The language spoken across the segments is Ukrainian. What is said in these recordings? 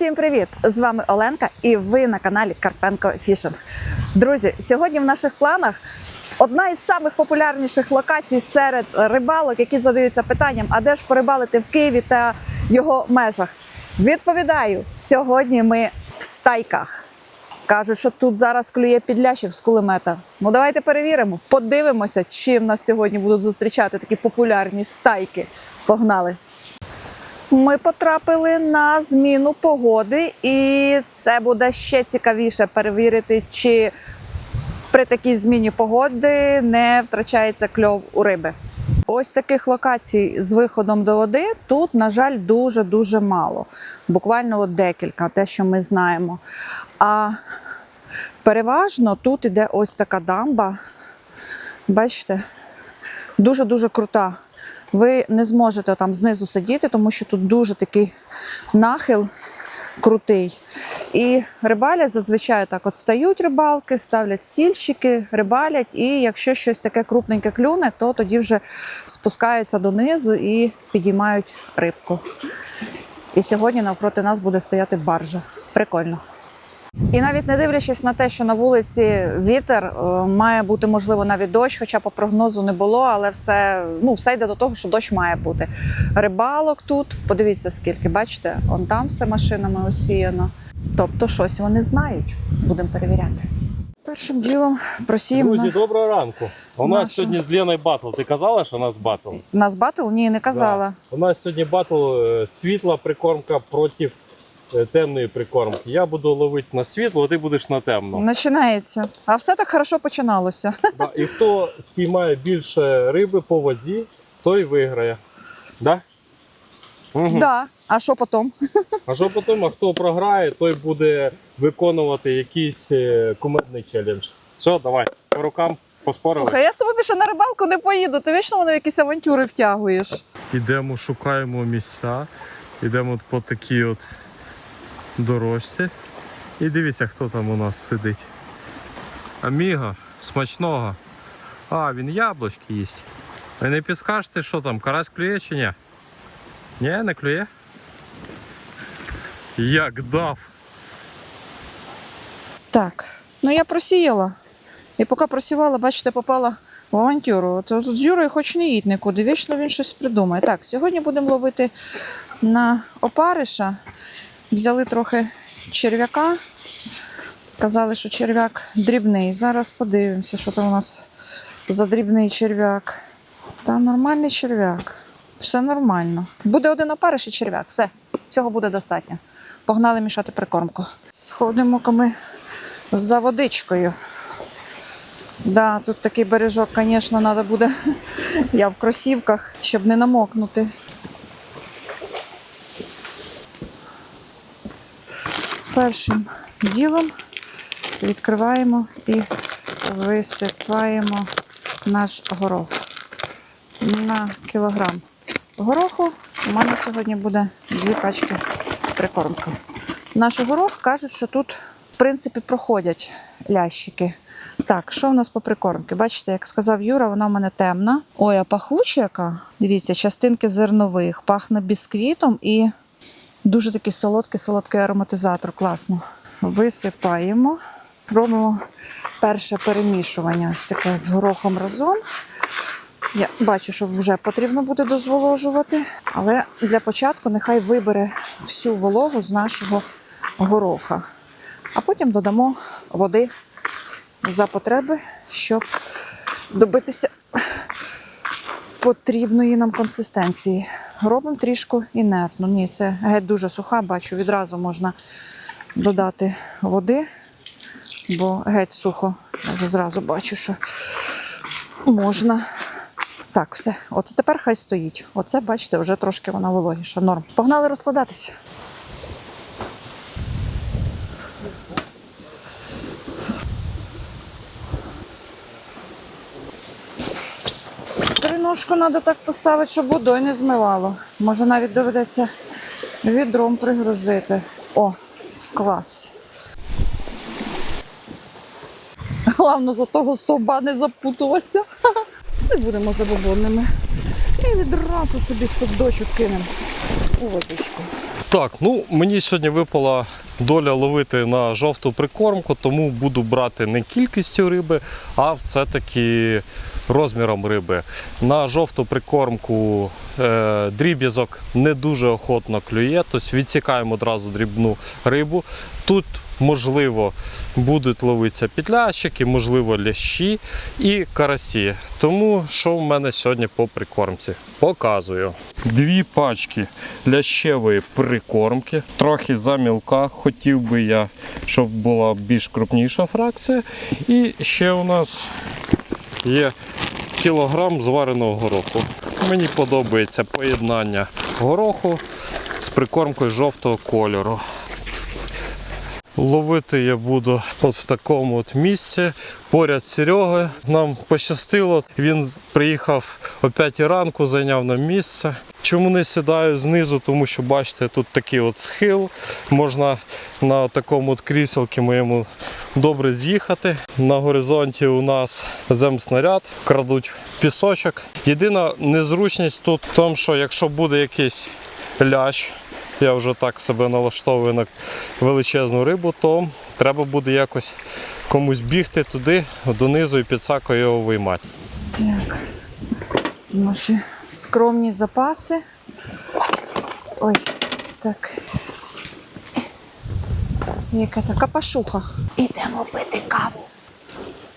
Усім привіт! З вами Оленка, і ви на каналі Карпенко Фішинг. Друзі, сьогодні в наших планах одна із самих популярніших локацій серед рибалок, які задаються питанням: а де ж порибалити в Києві та його межах? Відповідаю, сьогодні ми в стайках. Кажуть, що тут зараз клює підлящик з кулемета. Ну давайте перевіримо, подивимося, чим нас сьогодні будуть зустрічати такі популярні стайки. Погнали! Ми потрапили на зміну погоди, і це буде ще цікавіше перевірити, чи при такій зміні погоди не втрачається кльов у риби. Ось таких локацій з виходом до води тут, на жаль, дуже дуже мало. Буквально от декілька, те, що ми знаємо. А переважно тут іде ось така дамба. Бачите, дуже-дуже крута. Ви не зможете там знизу сидіти, тому що тут дуже такий нахил крутий. І рибалять зазвичай так от стають рибалки, ставлять стільчики, рибалять, і якщо щось таке крупненьке клюне, то тоді вже спускаються донизу і підіймають рибку. І сьогодні навпроти нас буде стояти баржа. Прикольно. І навіть не дивлячись на те, що на вулиці вітер, е, має бути можливо навіть дощ, хоча по прогнозу не було, але все, ну, все йде до того, що дощ має бути. Рибалок тут, подивіться скільки, бачите, он там все машинами осіяно. Тобто щось вони знають. Будемо перевіряти. Першим ділом просіємо. Друзі, На... доброго ранку. У нас Нашу. сьогодні з Леною батл. Ти казала, що у нас батл? Нас батл? Ні, не казала. Да. У нас сьогодні батл е, світла прикормка проти темної прикормки. Я буду ловити на світло, а ти будеш на темно. Починається. А все так хорошо починалося. Да. І хто спіймає більше риби по вазі, той виграє. Да? Угу. Да. А що потім? А що потім, а хто програє, той буде виконувати якийсь е, кумедний челендж. Все, давай, по рукам поспорили. Слухай, я з тобою більше на рибалку не поїду. Ти вічно мене в якісь авантюри втягуєш. Ідемо, шукаємо місця, йдемо по такій от дорожці. І дивіться, хто там у нас сидить. Аміго, смачного. А, він яблучки їсть. Ви не підскажете, що там, карась клює чи ні? Ні, не клює? Як дав. Так, ну я просіяла. І поки просівала, бачите, попала в авантюру. Тут з Юрою хоч не їдь нікуди, вічно він щось придумає. Так, сьогодні будемо ловити на опариша. Взяли трохи черв'яка. Казали, що черв'як дрібний. Зараз подивимося, що там у нас за дрібний черв'як. Та нормальний черв'як. Все нормально. Буде один опариш і черв'як. Все, цього буде достатньо. Погнали мішати прикормку. Сходимо ми за водичкою. Да, тут такий бережок, звісно, треба буде. Я в кросівках, щоб не намокнути. Першим ділом відкриваємо і висипаємо наш горох. На кілограм гороху у мене сьогодні буде дві пачки прикормки. Наш горох кажуть, що тут, в принципі, проходять лящики. Так, що в нас по прикормці? Бачите, як сказав Юра, вона в мене темна. Ой, а пахуча яка. Дивіться, частинки зернових, пахне бісквітом і дуже такий солодкий, солодкий ароматизатор. Класно. Висипаємо. Робимо перше перемішування ось таке з горохом разом. Я бачу, що вже потрібно буде дозволожувати, але для початку нехай вибере всю вологу з нашого гороха. А потім додамо води за потреби, щоб добитися потрібної нам консистенції. Робимо трішку інертну. Ні, це геть дуже суха, бачу, відразу можна додати води, бо геть сухо. Зразу бачу, що можна. Так, все. Оце тепер хай стоїть. Оце, бачите, вже трошки вона вологіша. Норм. Погнали розкладатися. Триножку треба так поставити, щоб водою не змивало. Може навіть доведеться відром пригрузити. О, клас. Головне за того стовба не запутуватися. Не будемо забобонними. І відразу собі судочок кинемо у водичку. Так, ну мені сьогодні випала доля ловити на жовту прикормку, тому буду брати не кількістю риби, а все-таки розміром риби. На жовту прикормку е, дріб'язок не дуже охотно клює, тобто відсікаємо одразу дрібну рибу. Тут можливо будуть ловитися підлящики, можливо, лящі і карасі. Тому що в мене сьогодні по прикормці? Показую. Дві пачки лящевої прикормки, трохи замілка. Хотів би я, щоб була більш крупніша фракція. І ще у нас є кілограм звареного гороху. Мені подобається поєднання гороху з прикормкою жовтого кольору. Ловити я буду от в такому от місці поряд з Серегою. Нам пощастило. Він приїхав о 5 ранку, зайняв нам місце. Чому не сідаю знизу? Тому що бачите, тут такий от схил. Можна на такому от кріселці моєму добре з'їхати. На горизонті у нас земснаряд, крадуть пісочок. Єдина незручність тут в тому, що якщо буде якийсь лящ, я вже так себе налаштовую на величезну рибу, то треба буде якось комусь бігти туди, донизу і підсако його виймати. Так. Наші скромні запаси. Ой, так. Яка така пашуха. Ідемо пити каву.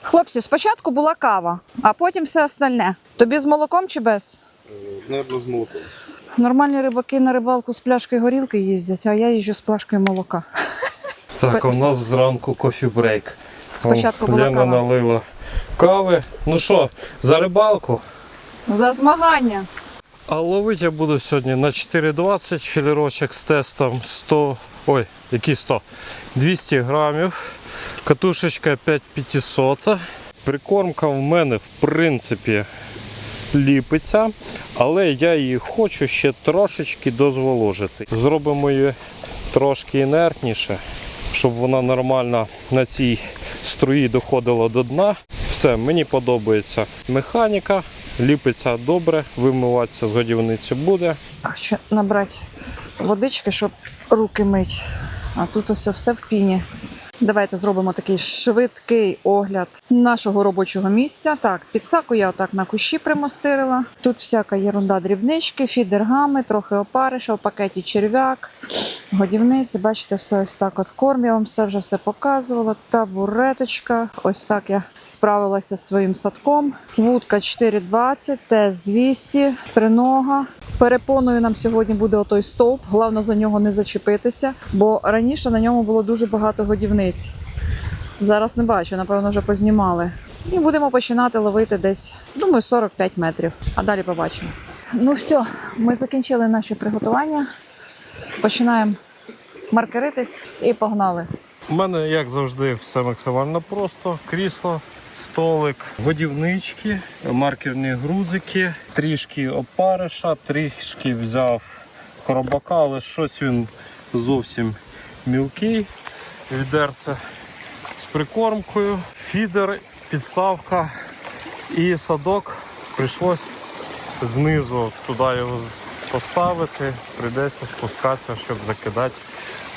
Хлопці, спочатку була кава, а потім все остальне. Тобі з молоком чи без? Наверное, з молоком. Нормальні рибаки на рибалку з пляшкою горілки їздять, а я їжджу з пляшкою молока. Так, у нас зранку кофі-брейк. Спочатку була Лена кава. налила кави. Ну що, за рибалку? За змагання. А ловити я буду сьогодні на 4,20 філірочок з тестом 100. Ой, який 100? 200 грамів. Катушечка 5500. Прикормка в мене в принципі ліпиться, але я її хочу ще трошечки дозволожити. Зробимо її трошки інертніше, щоб вона нормально на цій струї доходила до дна. Все, мені подобається механіка, ліпиться добре, вимиватися з годівниці буде. Хочу набрати водички, щоб руки мить. А тут ось все в піні. Давайте зробимо такий швидкий огляд нашого робочого місця. Так, підсаку я отак на кущі примостирила. Тут всяка єрунда, дрібнички, фідергами, трохи опариша, в пакеті черв'як, годівниці. Бачите, все ось так от в кормі. Я вам все вже все показувала. Табуреточка. Ось так я справилася зі своїм садком. Вудка 4,20, тес 200, тринога. Перепоною нам сьогодні буде отой стовп. Головне за нього не зачепитися, бо раніше на ньому було дуже багато годівниць. Зараз не бачу, напевно, вже познімали. І будемо починати ловити десь, думаю, 45 метрів. А далі побачимо. Ну все, ми закінчили наші приготування. Починаємо маркеритись і погнали. У мене, як завжди, все максимально просто. Крісло, столик, годівнички, маркерні грузики, трішки опариша, трішки взяв хробака, але щось він зовсім мілкий. Відерце з прикормкою, фідер, підставка і садок. Прийшлось знизу туди його поставити. Прийдеться спускатися, щоб закидати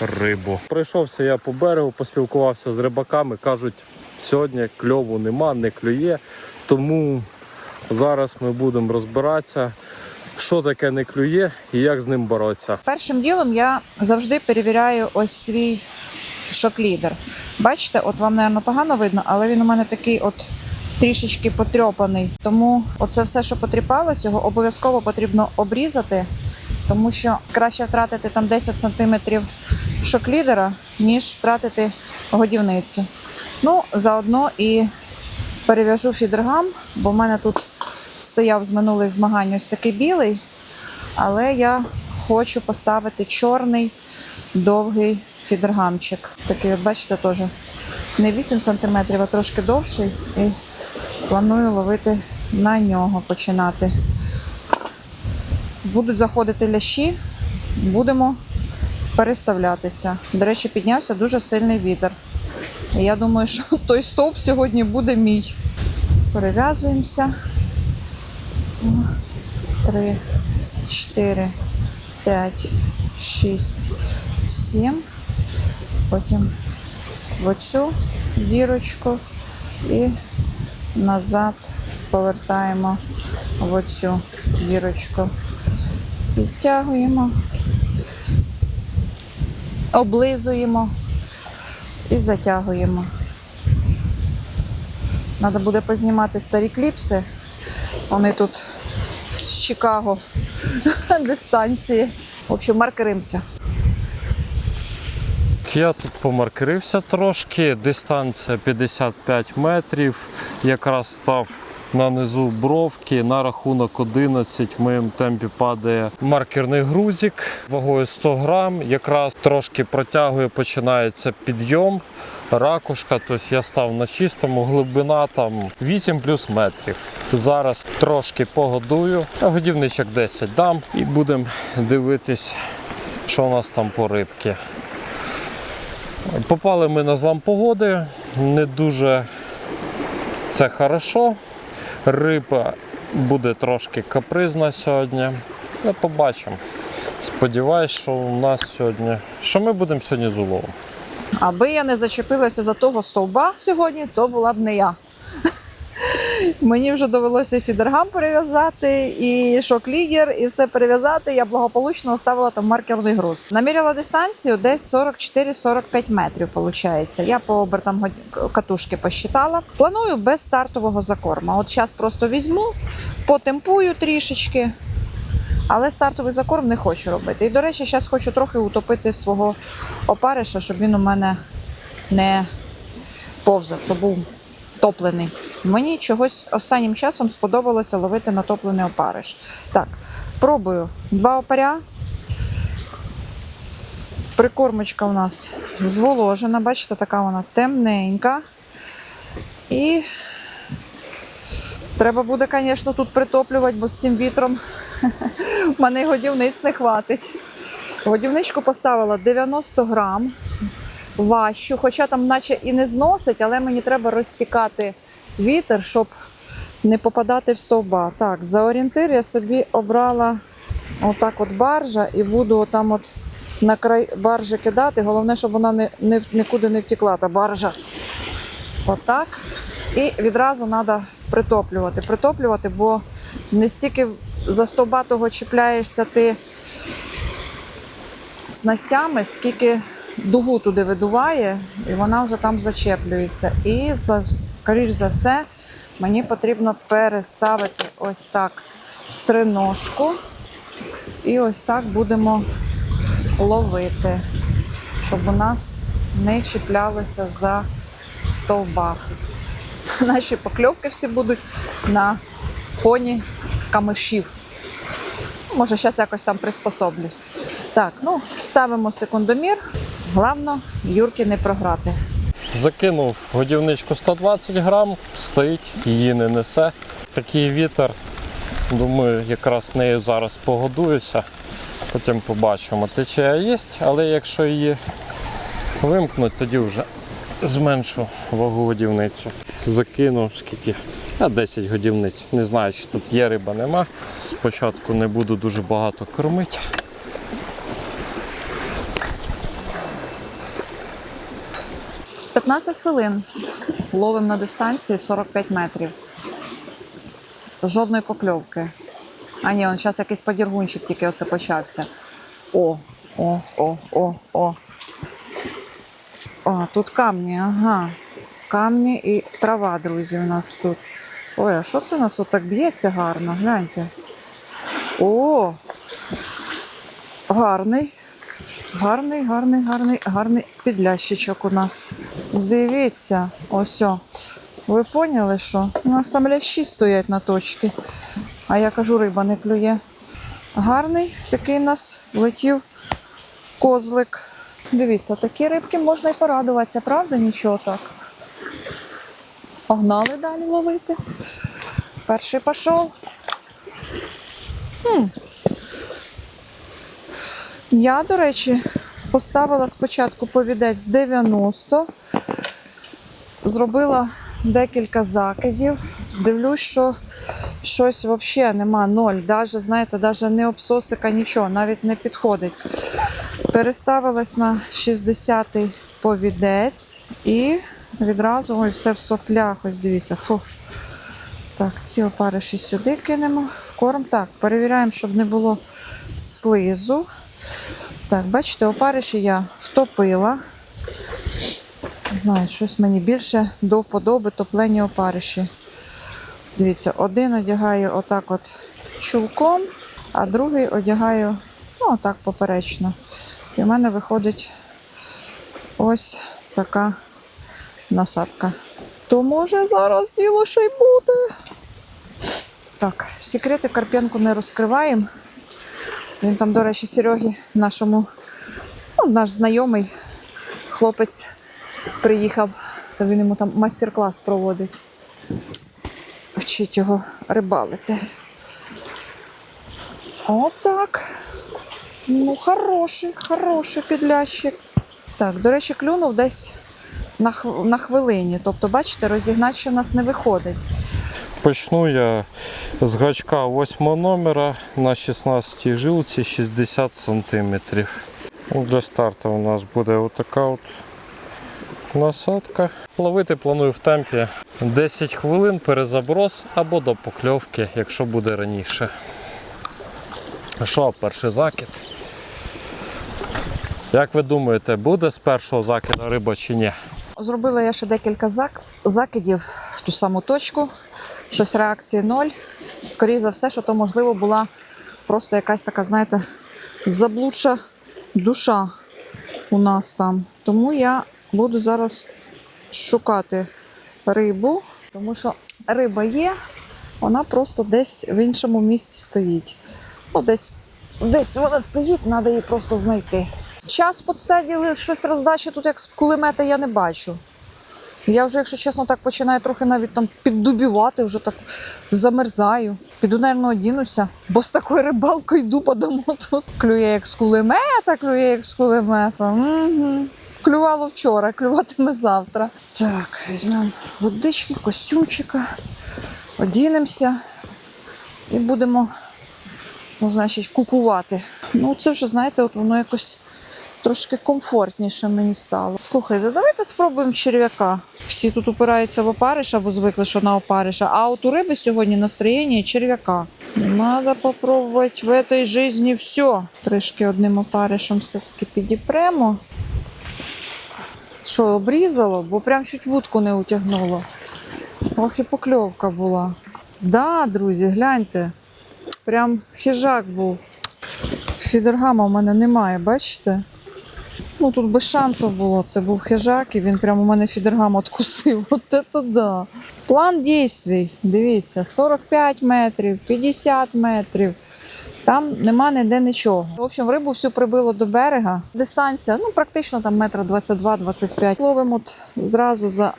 рибу. Пройшовся я по берегу, поспілкувався з рибаками. Кажуть, сьогодні кльову нема, не клює. Тому зараз ми будемо розбиратися, що таке не клює і як з ним боротися. Першим ділом я завжди перевіряю ось свій шок-лідер. Бачите, от вам, мабуть, погано видно, але він у мене такий от трішечки потрьопаний. Тому оце все, що потріпалось, його обов'язково потрібно обрізати, тому що краще втратити там 10 сантиметрів шок-лідера, ніж втратити годівницю. Ну, заодно і перев'яжу фідергам, бо в мене тут стояв з минулих змагань ось такий білий, але я хочу поставити чорний довгий фідергамчик. Такий, от бачите, теж не 8 см, а трошки довший. І планую ловити на нього починати. Будуть заходити лящі, будемо переставлятися. До речі, піднявся дуже сильний вітер. Я думаю, що той стовп сьогодні буде мій. Перев'язуємося. Три, чотири, п'ять, 6, 7. Потім в оцю дірочку і назад повертаємо в оцю дірочку. Підтягуємо, облизуємо і затягуємо. Треба буде познімати старі кліпси. Вони тут з Чикаго дистанції. В общем, маркеримося. Я тут помаркерився трошки, дистанція 55 метрів. Якраз став на низу бровки. На рахунок 11 в моєму темпі падає маркерний грузик вагою 100 грам. Якраз трошки протягує, починається підйом. Ракушка, тобто я став на чистому, глибина там 8 плюс метрів. Зараз трошки погодую, а годівничок 10 дам і будемо дивитись, що у нас там по рибки. Попали ми на злам погоди, не дуже це хорошо. Риба буде трошки капризна сьогодні. Ну, побачимо. Сподіваюсь, що у нас сьогодні. Що ми будемо сьогодні з уловом? Аби я не зачепилася за того стовба сьогодні, то була б не я. Мені вже довелося фідергам перев'язати, і шок-лігер, і все перев'язати. Я благополучно оставила там маркерний груз. Наміряла дистанцію десь 44-45 метрів. Виходить. Я по обертам катушки посчитала. Планую без стартового закорма. От зараз просто візьму, потемпую трішечки. Але стартовий закорм не хочу робити. І, до речі, зараз хочу трохи утопити свого опариша, щоб він у мене не повзав, щоб був топлений. Мені чогось останнім часом сподобалося ловити на топлений опариш. Так, пробую два опаря. Прикормочка у нас зволожена, бачите, така вона темненька. І треба буде, звісно, тут притоплювати, бо з цим вітром в мене годівниць не хватить. Годівничку поставила 90 грам важчу, хоча там наче і не зносить, але мені треба розсікати вітер, щоб не попадати в стовба. Так, за орієнтир я собі обрала отак от баржа і буду отам от на край баржі кидати. Головне, щоб вона не, не, нікуди не втекла, та баржа. Отак. І відразу треба притоплювати. Притоплювати, бо не стільки за стовбатого чіпляєшся ти снастями, скільки дугу туди видуває, і вона вже там зачеплюється. І скоріш за все, мені потрібно переставити ось так триножку. І ось так будемо ловити, щоб у нас не чіплялося за стовба. Наші покльовки всі будуть на фоні камишів. Може, зараз якось там приспособлюсь. Так, ну ставимо секундомір. Головне, Юрки не програти. Закинув годівничку 120 грам, стоїть, її не несе. Такий вітер. Думаю, якраз нею зараз погодуюся. Потім побачимо. Течія є, але якщо її вимкнуть, тоді вже зменшу вагу годівниці. Закинув скільки? А 10 годівниць. Не знаю, чи тут є риба, нема. Спочатку не буду дуже багато кормити. – 15 хвилин. Ловимо на дистанції 45 метрів. Жодної покльовки. А ні, он зараз якийсь подіргунчик тільки оце почався. О, о, о, о, о. О, тут камні, ага. Камні і трава, друзі, у нас тут. Ой, а що це у нас отак б'ється гарно? Гляньте. О! Гарний. Гарний, гарний, гарний, гарний підлящичок у нас. Дивіться, ось. Ви поняли, що? У нас там лящі стоять на точці. А я кажу, риба не клює. Гарний такий у нас летів козлик. Дивіться, такі рибки можна і порадуватися, правда? Нічого так. Погнали далі ловити. Перший пішов. Хм. Я, до речі, поставила спочатку повідець 90, зробила декілька закидів. дивлюсь, що щось взагалі нема, ноль. Даже, знаєте, даже не обсосика, нічого, навіть не підходить. Переставилась на 60-й повідець і відразу ой, все в соплях. Ось дивіться. Фу. Так, ці опариші сюди кинемо. Корм. Так, перевіряємо, щоб не було слизу. Так, бачите, опариші я втопила. Не знаю, щось мені більше до вподоби топлені опариші. Дивіться, один одягаю отак от чулком, а другий одягаю ну, отак поперечно. І в мене виходить ось така насадка. То може зараз діло ще й буде. Так, секрети Карпенку не розкриваємо. Він там, до речі, Серегі, нашому, ну, наш знайомий хлопець приїхав, то він йому там майстер-клас проводить. Вчить його рибалити. Отак. Ну, хороший, хороший підлящик. Так, до речі, клюнув десь на, хв- на хвилині. Тобто, бачите, розігнати ще в нас не виходить. Почну я з гачка 8 номера на 16 жилці 60 см. Для старту у нас буде отака от насадка. Ловити планую в темпі 10 хвилин перезаброс або до покльовки, якщо буде раніше. Що, перший закид? Як ви думаєте, буде з першого закиду риба чи ні? Зробила я ще декілька зак... закидів в ту саму точку. Щось реакції ноль. Скоріше за все, що то можливо була просто якась така, знаєте, заблудша душа у нас там. Тому я буду зараз шукати рибу, тому що риба є, вона просто десь в іншому місці стоїть. Ну, десь, десь вона стоїть, треба її просто знайти. Час подсиділи, щось роздачі тут як з кулемета я не бачу. Я вже, якщо чесно, так починаю трохи навіть там піддубівати, вже так замерзаю. Піду, напевно, одінуся, бо з такою рибалкою йду по дому тут. Клює як з кулемета, клює як з кулемета. Угу. Клювало вчора, клюватиме завтра. Так, візьмемо водички, костюмчика, одінемося і будемо, ну, значить, кукувати. Ну, це вже, знаєте, от воно якось трошки комфортніше мені стало. Слухайте, давайте спробуємо черв'яка. Всі тут упираються в опариша, бо звикли, що на опариша. А от у риби сьогодні настроєння черв'яка. Надо попробувати в цій житті все. Трішки одним опаришем все-таки підіпремо. Що, обрізало, бо прям чуть вудку не утягнуло. Ох, і покльовка була. Да, друзі, гляньте. Прям хижак був. Фідергама в мене немає, бачите? Ну тут без шансів було. Це був хижак, і він прямо у мене фідергам откусив. От це да. План дійствій. Дивіться, 45 метрів, 50 метрів. Там нема ніде нічого. В общем, рибу всю прибило до берега. Дистанція, ну практично там метра 22-25. Ловимо от зразу за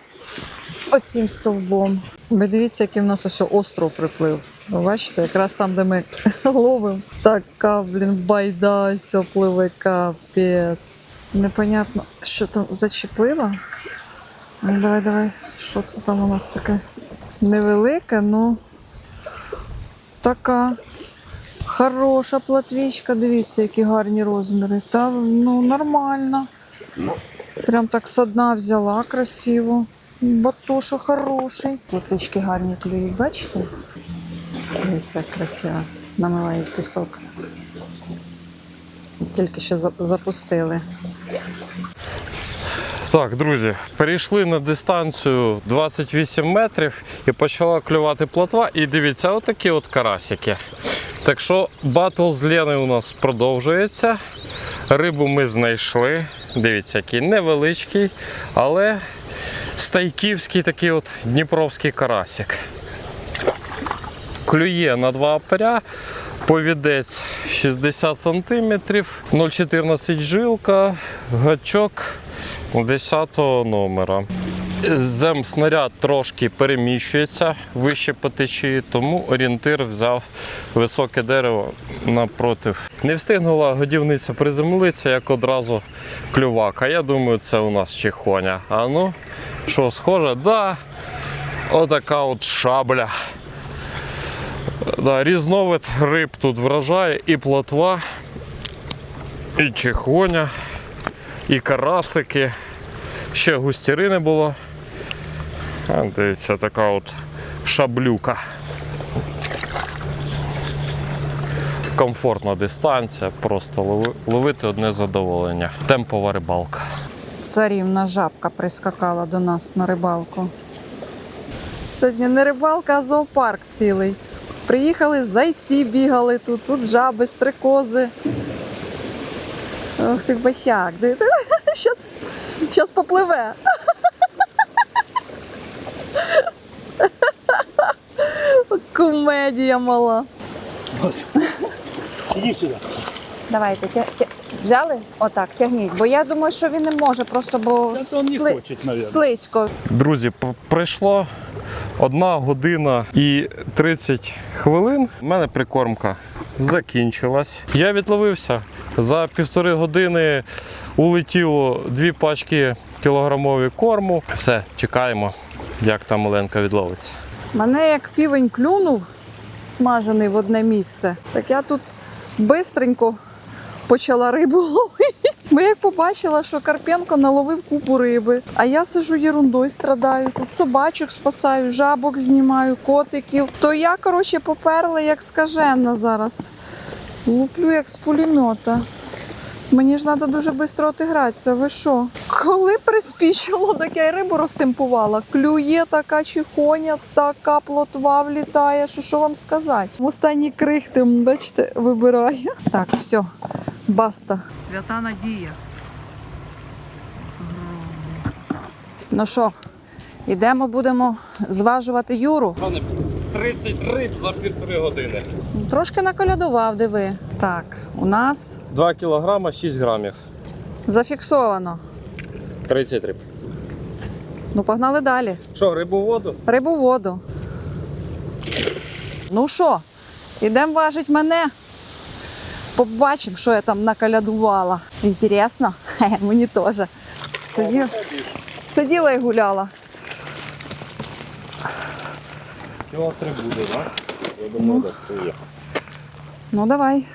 оцим стовбом. Ви дивіться, який в нас ось остров приплив. Ви бачите, якраз там, де ми ловимо. Така, блін, байда ось пливе капець. Непонятно, що там зачепило. Ну, давай, давай. Що це там у нас таке? Невелике, ну така хороша платвічка. Дивіться, які гарні розміри. Та ну нормально. Прям так со дна взяла красиво. Батуша хороший. Платвички гарні клюють, бачите? Дивись, як красиво. Намиває пісок. Тільки що запустили. Так, друзі, перейшли на дистанцію 28 метрів і почала клювати плотва. І дивіться, отакі от карасики. Так що батл з Леною у нас продовжується. Рибу ми знайшли. Дивіться, який невеличкий, але стайківський такий от дніпровський карасик. Клює на два оперя, повідець 60 см, 0,14 жилка, гачок 10 номера. Земснаряд трошки переміщується вище по течії, тому орієнтир взяв високе дерево напротив. Не встигнула годівниця приземлитися, як одразу клювак. А я думаю, це у нас чихоня. А ну, що, схоже? Да. Отака от шабля. Да, різновид риб тут вражає і плотва, і чехоня, і карасики. Ще густіри не було. А, дивіться, така от шаблюка. Комфортна дистанція, просто ловити одне задоволення. Темпова рибалка. Царівна жабка прискакала до нас на рибалку. Сьогодні не рибалка, а зоопарк цілий. Приїхали, зайці бігали тут, тут жаби, стрекози. Ох ти босяк. Щас, щас попливе. Комедія мала. Иди сюда. Давайте, тя, тя... взяли? Отак, тягніть. Бо я думаю, що він не може, просто бо он не сли- слизько. Друзі, п- пройшло одна година і 30 хвилин. У мене прикормка закінчилась. Я відловився. За півтори години улетіло дві пачки кілограмові корму. Все, чекаємо, як там Оленка відловиться. Мене як півень клюнув, смажений в одне місце, так я тут бистренько почала рибу ловити. Бо як побачила, що Карпенко наловив купу риби, а я сижу ерундою страдаю. Тут собачок спасаю, жабок знімаю, котиків. То я, коротше, поперла як скажена зараз. Луплю як з пулемета. Мені ж треба дуже швидко отигратися. Ви що? Коли приспічило, так я й рибу розтимпувала. Клює така чихоня, така плотва влітає. Що, що вам сказати? Останні крихти, м, бачите, вибирає. Так, все, баста. Свята надія. Ну що, йдемо, будемо зважувати Юру. 30 риб за півтори години. Трошки наколядував, диви. Так, у нас 2 кілограма 6 грамів. зафіксовано. 30 риб. Ну, погнали далі. Що, рибу в воду? Рибу в воду. Ну що, ідемо важить мене. Побачимо, що я там накалядувала. Інтересно? Хе, мені теж. Сиділа, сиділа і гуляла. Кіло 3 буде, так? Я думаю, так, то є. Ну давай,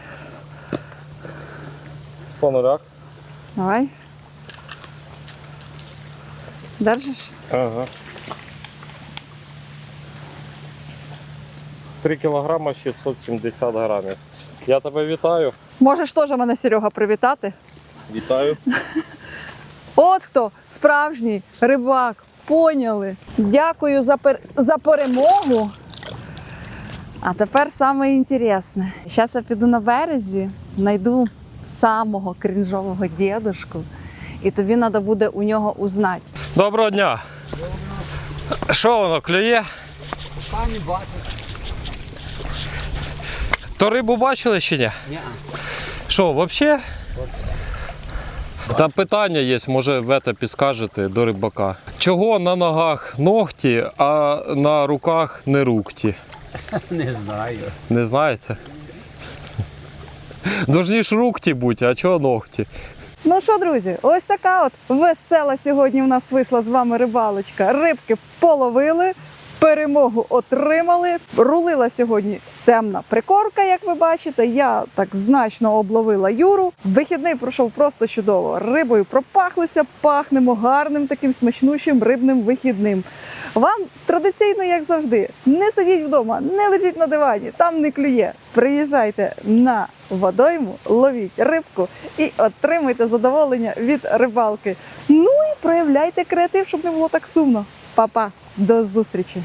По нулях. давай. Держиш? Ага. 3 кілограма 670 грамів. Я тебе вітаю. Можеш теж мене Серега привітати. Вітаю. От хто справжній рибак. Поняли. Дякую за, пер... за перемогу. А тепер саме інтересне. Зараз я піду на березі, знайду самого крінжового дідушку, і тобі треба буде у нього узнати. Доброго дня. Що воно клює? Там бачу. То рибу бачили чи ні? Ні. Що, взагалі? Там питання є, може вете підскажете до рибака. Чого на ногах ногті, а на руках не рукті? Не знаю. Не знаєте? Должні ж рукті бути, а чого ногті? Ну що, друзі, ось така от весела сьогодні в нас вийшла з вами рибалочка. Рибки половили, перемогу отримали. Рулила сьогодні темна прикорка, як ви бачите. Я так значно обловила Юру. Вихідний пройшов просто чудово. Рибою пропахлися, пахнемо гарним таким смачнущим рибним вихідним. Вам традиційно, як завжди, не сидіть вдома, не лежіть на дивані, там не клює. Приїжджайте на водойму, ловіть рибку і отримуйте задоволення від рибалки. Ну і проявляйте креатив, щоб не було так сумно. Па-па, до зустрічі!